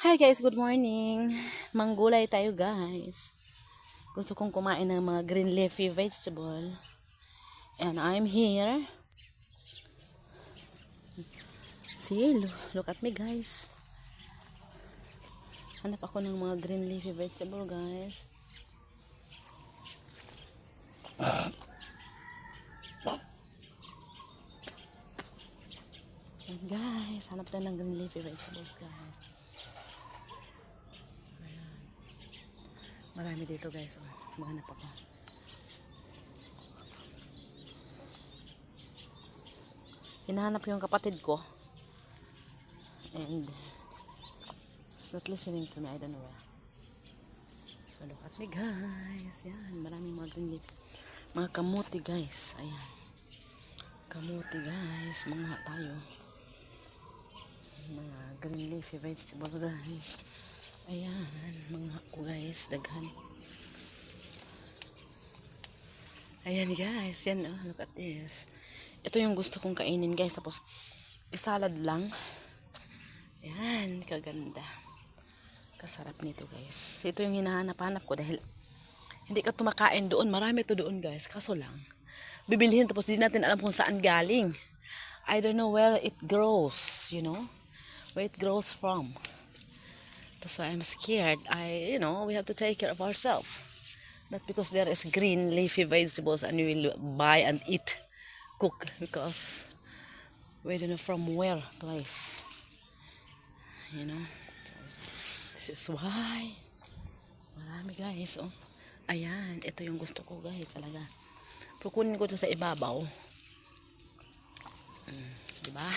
Hi guys, good morning. Manggulay tayo guys. Gusto kong kumain ng mga green leafy vegetable. And I'm here. See, lo- look at me guys. Hanap ako ng mga green leafy vegetable guys. And guys, hanap tayo ng green leafy vegetables guys. Marami dito guys. Oh. Maghanap ako. Hinahanap yung kapatid ko. And he's not listening to me. I don't know where. So look at me guys. Yan. Maraming mga leaf. Mga kamuti guys. Ayan. Kamuti guys. Mga tayo. Mga green leafy vegetable guys. Ayan, mga ko guys, daghan. Ayan guys, yan oh, look at this. Ito yung gusto kong kainin guys, tapos isalad lang. Ayan, kaganda. Kasarap nito guys. Ito yung hinahanap-hanap ko dahil hindi ka tumakain doon. Marami to doon guys, kaso lang. Bibilhin tapos di natin alam kung saan galing. I don't know where it grows, you know? Where it grows from. That's why I'm scared. I, you know, we have to take care of ourselves. Not because there is green leafy vegetables and we will buy and eat, cook because we don't know from where place. You know. This is why. Marami guys, oh. Ayan, ito yung gusto ko guys talaga. Pero kunin ko to sa ibabaw. Mm, diba?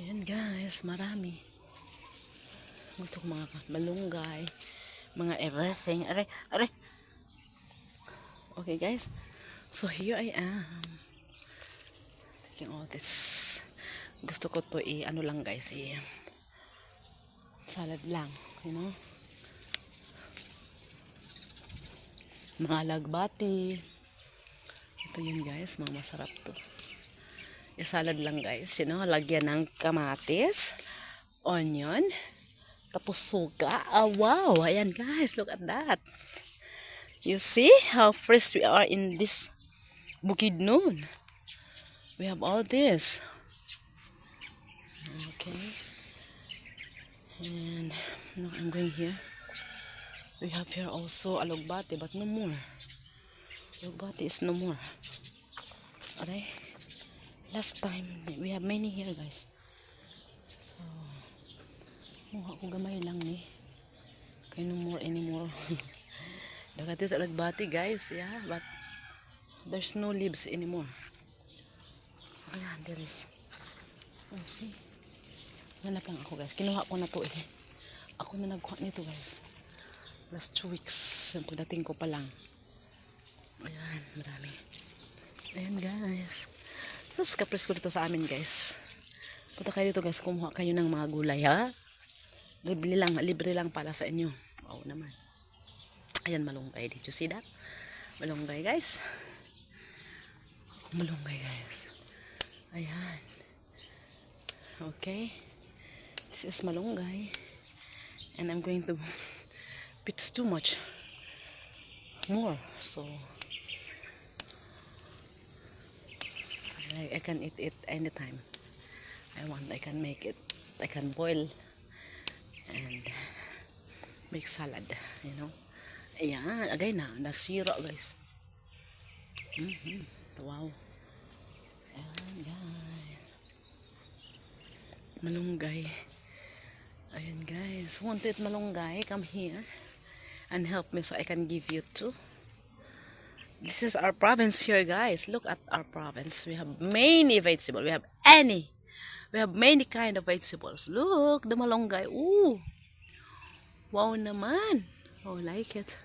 Ayan guys, marami gusto ko mga malunggay, mga everything. Aray, aray. Okay guys. So here I am. Taking all this. Gusto ko to i ano lang guys, i salad lang, you know. Mga lagbati. Ito yun guys, mga masarap to. I-salad lang guys, you know, lagyan ng kamatis, onion, tapos suka. Ah, wow. Ayan guys, look at that. You see how fresh we are in this bukid noon. We have all this. Okay. And now I'm going here. We have here also alugbati, but no more. Alugbati is no more. Alright. Last time, we have many here guys. Mukha ko gamay lang ni. Kaya no more anymore. Dagati sa lagbati guys, yeah, but there's no leaves anymore. Ayan, there is. Oh, see? Hanap lang ako guys. Kinuha ko na to eh. Ako na nagkuha nito guys. Last two weeks. Pagdating ko pa lang. Ayan, marami. Ayan guys. Tapos kapres ko dito sa amin guys. Punta kayo dito guys, kumuha kayo ng mga gulay ha. Libre lang, libre lang para sa inyo. Wow naman. Ayan, malunggay. Did you see that? Malunggay, guys. Malunggay, guys. Ayan. Okay. This is malunggay. And I'm going to it's too much more. So, I, I can eat it anytime. I want, I can make it. I can boil and make salad, you know. Ayan, agay na, nasira guys. Mm -hmm. Wow. Ayan guys. Malunggay. Ayan guys, want to malunggay? Come here and help me so I can give you two. This is our province here guys. Look at our province. We have many vegetables. We have any We have many kind of vegetables. Look, the malunggay. Ooh. Wow naman. Oh, like it.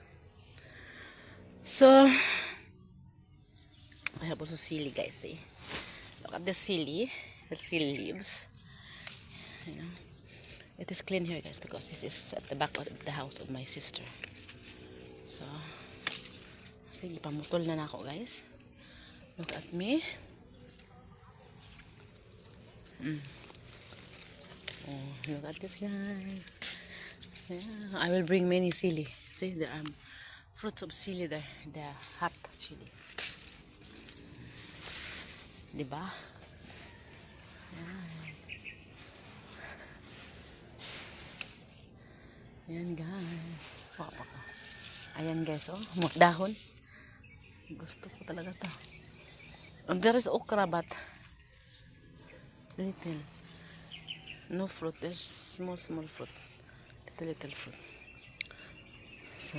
So, I have also silly guys, see. Look at the silly. The silly leaves. You know. It is clean here guys because this is at the back of the house of my sister. So, sige, pamutol na na ako guys. Look at me. Mm. Oh, look at this guy. Yeah, I will bring many chili. See, there are fruits of chili there. The hot chili. Diba? Ayan guys. Papa ko. Ayan guys, oh. Dahon. Gusto ko talaga to. And there is okra but little. No fruit. There's small, small fruit. Little, little fruit. So,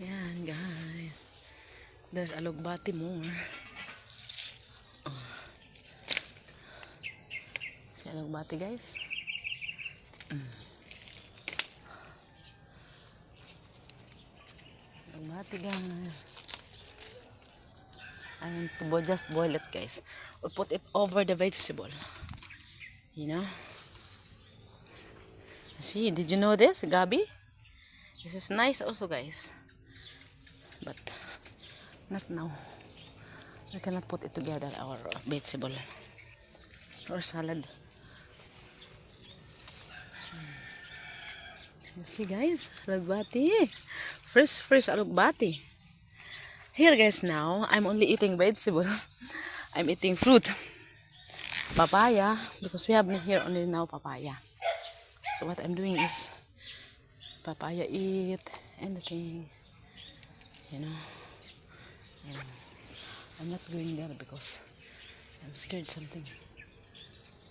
yan guys. There's alugbati more. Oh. Si alugbati guys. Mm. Alugbati guys. And to just boil it guys. Or put it over the vegetable. You know? See, did you know this, Gabi? This is nice also, guys. But not now. We cannot put it together, our vegetable or salad. You see, guys, alugbati. First, first alugbati. Here, guys, now I'm only eating vegetables. I'm eating fruit, papaya, because we have here only now papaya. So what I'm doing is papaya eat anything, you know. And I'm not going there because I'm scared something.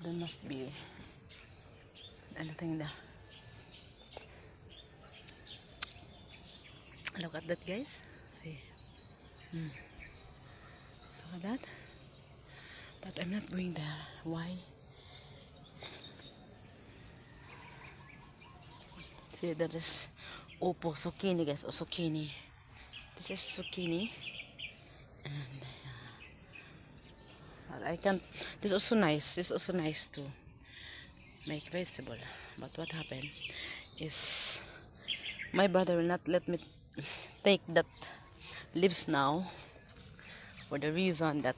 There must be anything there. Look at that, guys. Hmm. Look at that. But I'm not going there. Why? See, there is upo, zucchini guys, or zucchini. This is zucchini. And uh, I can't, this is also nice. This is also nice to make vegetable. But what happened is my brother will not let me take that leaves now for the reason that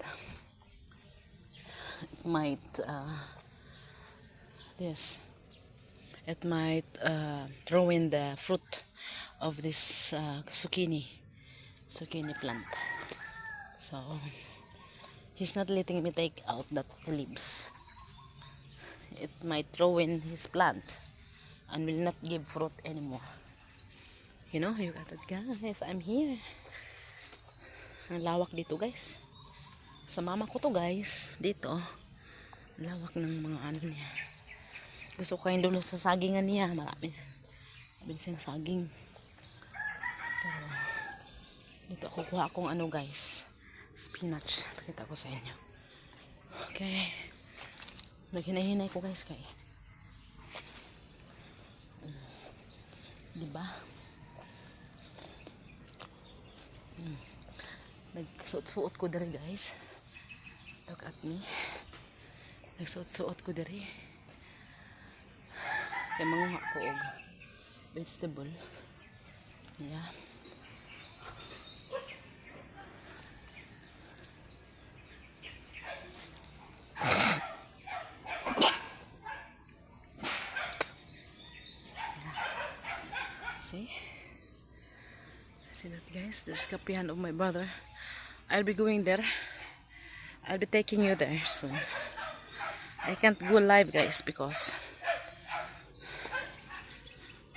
it might uh, this it might uh, ruin the fruit of this uh, zucchini zucchini plant. So he's not letting me take out that leaves. It might ruin his plant and will not give fruit anymore. You know you got it guys? I'm here ang lawak dito guys. Sa mama ko to guys. Dito. Lawak ng mga ano niya. Gusto ko kayo doon sa sagingan niya. Marami. Marami siyang saging. Pero dito ako kuha akong ano guys. Spinach. Pakita ko sa inyo. Okay. Naghinay-hinay ko guys kay diba? Hmm. Nagsuot-suot ko diri guys. Look at me. Nagsuot-suot ko diri. Kay manguha ko og vegetable. Yeah. See? See that guys? There's kapihan of my brother I'll be going there I'll be taking you there soon I can't go live guys because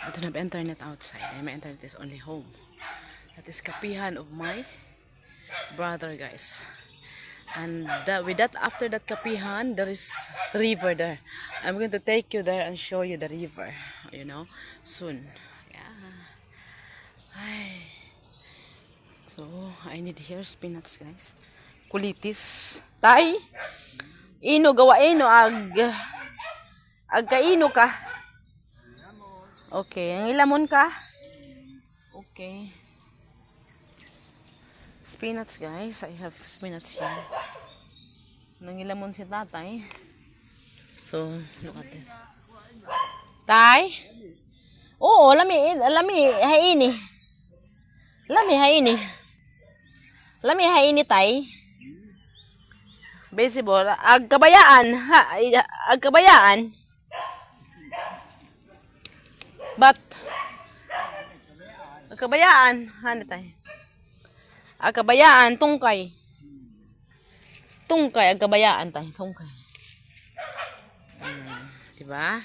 I don't have internet outside. My internet is only home. That is kapihan of my brother guys. And that, with that, after that kapihan, there is river there. I'm going to take you there and show you the river. You know, soon. So, I need here spinach guys. Kulitis. Tay! Ino gawa ino ag ag kaino ka. Okay, ang ilamon ka? Okay. Spinach guys, I have spinach here. Nangilamon si tatay. So, look at this. Tay? Oo, lami, lami, haini. Lami, haini. Lami, tay. baseball, ag kabayaan, ha, ag kabayaan. But, ag kabayaan, ano tayo? Ag kabayaan, tungkay. Tungkay, ag kabayaan tayo, tungkay. Hmm, diba?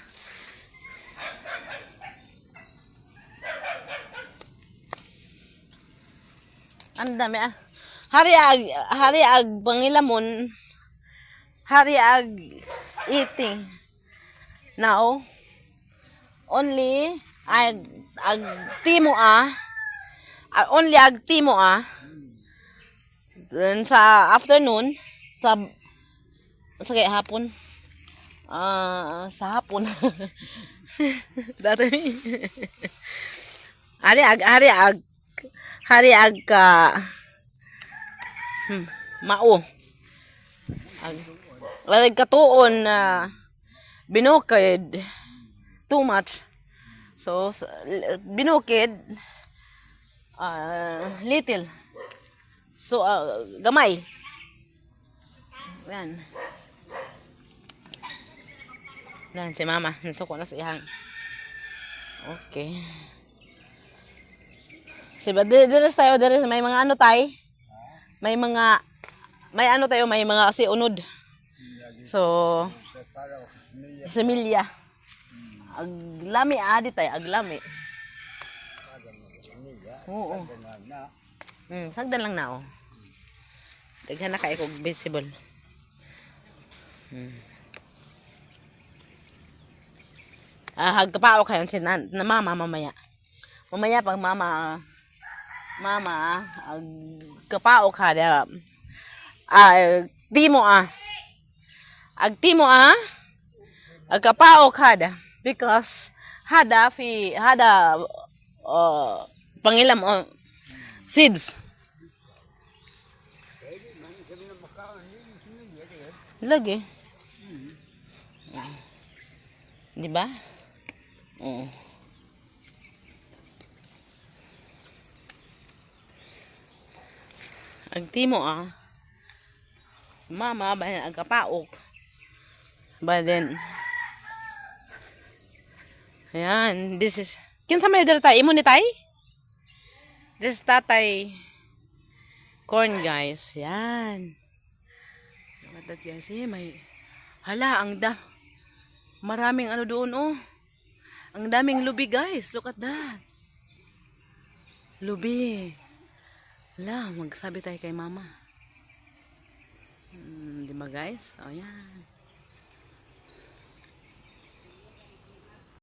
Ang dami ah. Hari ag, hari ag pangilamon. Hari ag eating. Now, only ag ag timo ah. Only ag timo ah. Then sa afternoon, sa sa kaya hapon. Ah, sa hapon. Dati. hari ag hari ag hari ag ka hmm, mao. Ag ag katuon na binukid. Too much. So binukid ah, little. So ah, gamay. Yan. Yan si mama. Nasuko na sa ihang. Okay. Diba, dire tayo, dire may mga ano tay. May mga may ano tayo, may mga kasi unod. So semilya. Aglami adi tayo, aglami. Oo. Hmm, sagdan lang na oh. Daghan na kay kog visible. Hmm. Ah, hagkapao kayo si na, na mama mamaya. Mamaya pag mama mama ag kapao ka da ah timo ah. Ag timo ah. Ag kapao ka da. Because hada fi hada uh, pangilam uh, seeds. Lagi. Di ba? Oo. Agtimo ah. Mama ba agkapaok ba then ayan this is kinsa may dira tay imo ni tay? This is tatay corn guys. Yan look at that guys eh may hala ang da maraming ano doon oh. Ang daming lubi guys. Look at that. Lubi Wala, magsabi tayo kay mama. Hmm, di ba guys? O yan.